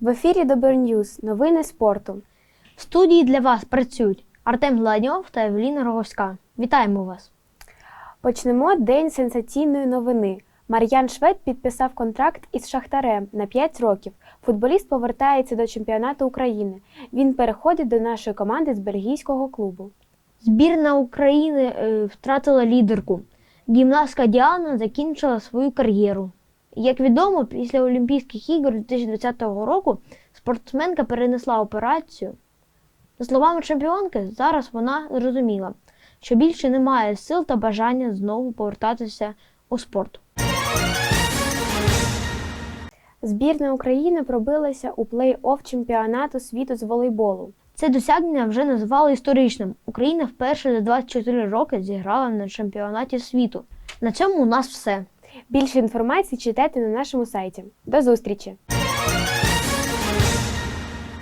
В ефірі Добер Ньюз. Новини спорту. В студії для вас працюють Артем Гладньов та Евеліна Роговська. Вітаємо вас! Почнемо день сенсаційної новини. Мар'ян Швед підписав контракт із Шахтарем на 5 років. Футболіст повертається до чемпіонату України. Він переходить до нашої команди з бельгійського клубу. Збірна України е, втратила лідерку. Гімнастка Діана закінчила свою кар'єру. Як відомо, після Олімпійських ігор 2020 року спортсменка перенесла операцію. За словами чемпіонки, зараз вона зрозуміла, що більше немає сил та бажання знову повертатися у спорт. Збірна України пробилася у плей-офф чемпіонату світу з волейболу. Це досягнення вже назвали історичним. Україна вперше за 24 роки зіграла на чемпіонаті світу. На цьому у нас все. Більше інформації читайте на нашому сайті. До зустрічі!